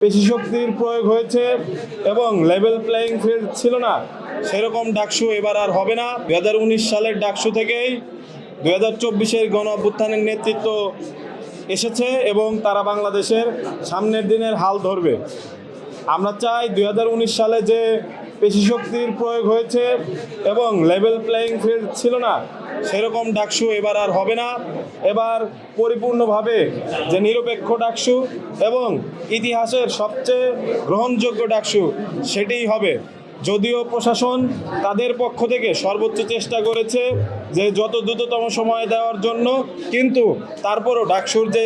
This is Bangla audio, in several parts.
পেশি শক্তির প্রয়োগ হয়েছে এবং লেভেল প্লেয়িং ফিল্ড ছিল না। সেরকম ডাকসু এবার আর হবে না। দু হাজার উনিশ সালের ডাকসু থেকেই দু হাজার চব্বিশের গণ অভ্যুত্থানের নেতৃত্ব এসেছে এবং তারা বাংলাদেশের সামনের দিনের হাল ধরবে। আমরা চাই দু হাজার উনিশ সালে যে পেশি শক্তির প্রয়োগ হয়েছে এবং লেভেল প্লেয়িং ফিল্ড ছিল না সেরকম ডাকসু এবার আর হবে না। এবার পরিপূর্ণভাবে যে নিরপেক্ষ ডাকসু এবং ইতিহাসের সবচেয়ে গ্রহণযোগ্য ডাকসু সেটিই হবে। যদিও প্রশাসন তাদের পক্ষ থেকে সর্বোচ্চ চেষ্টা করেছে যে যত দ্রুততম সময় দেওয়ার জন্য, কিন্তু তারপরও ডাকসুর যে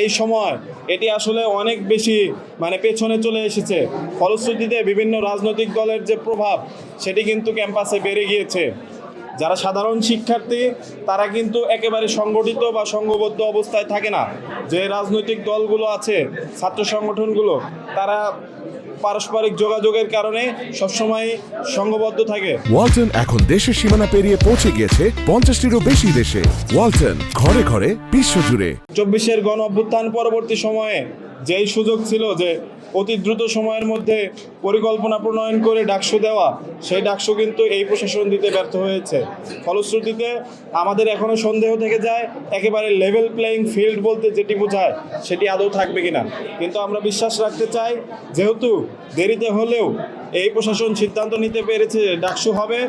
এই সময়, এটি আসলে অনেক বেশি মানে পেছনে চলে এসেছে। ফলশ্রুতিতে বিভিন্ন রাজনৈতিক দলের যে প্রভাব, সেটি কিন্তু ক্যাম্পাসে বেড়ে গিয়েছে। যারা সাধারণ শিক্ষার্থী তারা কিন্তু একেবারে সংগঠিত বা সংঘবদ্ধ অবস্থায় থাকে না। যে রাজনৈতিক দলগুলো আছে ছাত্র সংগঠনগুলো তারা পারস্পরিক যোগাযোগের কারণে সবসময় সংঘবদ্ধ থাকে। ওয়ালটন এখন দেশের সীমানা পেরিয়ে পৌঁছে গিয়েছে পঞ্চাশটিরও বেশি দেশে। ওয়ালটন ঘরে ঘরে বিশ্বজুড়ে। চব্বিশের গণ অভ্যুত্থান পরবর্তী সময়ে যেই সুযোগ ছিল যে অতি দ্রুত সময়ের মধ্যে পরিকল্পনা প্রণয়ন করে ডাকসু দেওয়া, সেই ডাকসু কিন্তু এই প্রশাসন দিতে ব্যর্থ হয়েছে। ফলশ্রুতিতে আমাদের এখনও সন্দেহ থেকে যায়, একেবারে লেভেল প্লেয়িং ফিল্ড বলতে যেটি বোঝায়, সেটি আদৌ থাকবে কিনা। কিন্তু আমরা বিশ্বাস রাখতে চাই, যেহেতু দেরিতে হলেও এই প্রশাসন সিদ্ধান্ত নিতে পেরেছে ডাকসু হবে,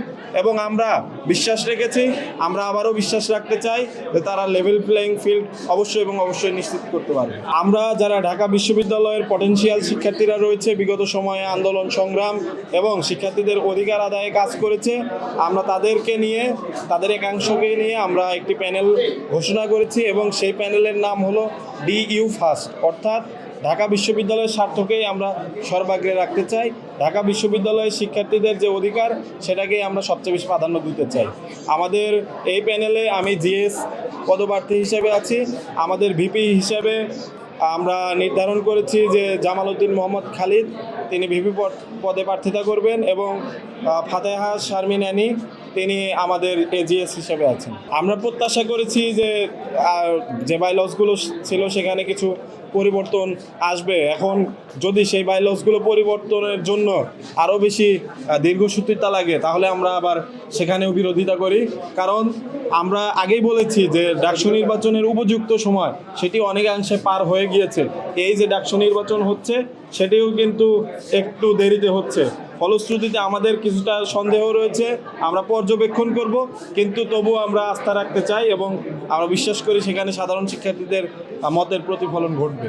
এবং আমরা বিশ্বাস রেখেছি, আমরা আবারও বিশ্বাস রাখতে চাই যে তারা লেভেল প্লেয়িং ফিল্ড অবশ্যই এবং অবশ্যই নিশ্চিত করতে পারবে। আমরা যারা ঢাকা বিশ্ববিদ্যালয়ের পটেনশিয়াল শিক্ষার্থীরা রয়েছে। বিগত সময়ে আন্দোলন, সংগ্রাম এবং শিক্ষার্থীদের অধিকার আদায়ে কাজ করেছে। আমরা তাদেরকে নিয়ে, তাদের একাংশকে নিয়ে আমরা একটি প্যানেল ঘোষণা করেছি এবং সেই প্যানেলের নাম হলো ডি ইউ ফার্স্ট অর্থাৎ ঢাকা বিশ্ববিদ্যালয়ের স্বার্থকেই আমরা সর্বাগ্রে রাখতে চাই। ঢাকা বিশ্ববিদ্যালয়ের শিক্ষার্থীদের যে অধিকার, সেটাকেই আমরা সবচেয়ে বেশি প্রাধান্য দিতে চাই। আমাদের এই প্যানেলে আমি জিএস পদপ্রার্থী হিসেবে আছি। আমাদের ভিপি হিসেবে আমরা নির্ধারণ করেছি যে জামাল উদ্দিন মোহাম্মদ খালিদ, তিনি ভিপি পদে প্রার্থিতা করবেন এবং ফাতেহা শারমিন অ্যানি তিনি আমাদের এজিএস হিসেবে আছেন। আমরা প্রত্যাশা করেছি যে যে বাইলসগুলো ছিল সেখানে কিছু পরিবর্তন আসবে। এখন যদি সেই বাইলসগুলো পরিবর্তনের জন্য আরও বেশি দীর্ঘসূত্রিতা লাগে, তাহলে আমরা আবার সেখানেও বিরোধিতা করি। কারণ আমরা আগেই বলেছি যে, ডাকসু নির্বাচনের উপযুক্ত সময়, সেটি অনেকাংশে পার হয়ে গিয়েছে। এই যে ডাকসু নির্বাচন হচ্ছে সেটিও কিন্তু একটু দেরিতে হচ্ছে। ফলশ্রুতিতে আমাদের কিছুটা সন্দেহ রয়েছে, আমরা পর্যবেক্ষণ করব, কিন্তু তবু আমরা আস্থা রাখতে চাই এবং আমরা বিশ্বাস করি সেখানে সাধারণ শিক্ষার্থীদের মতের প্রতিফলন ঘটবে।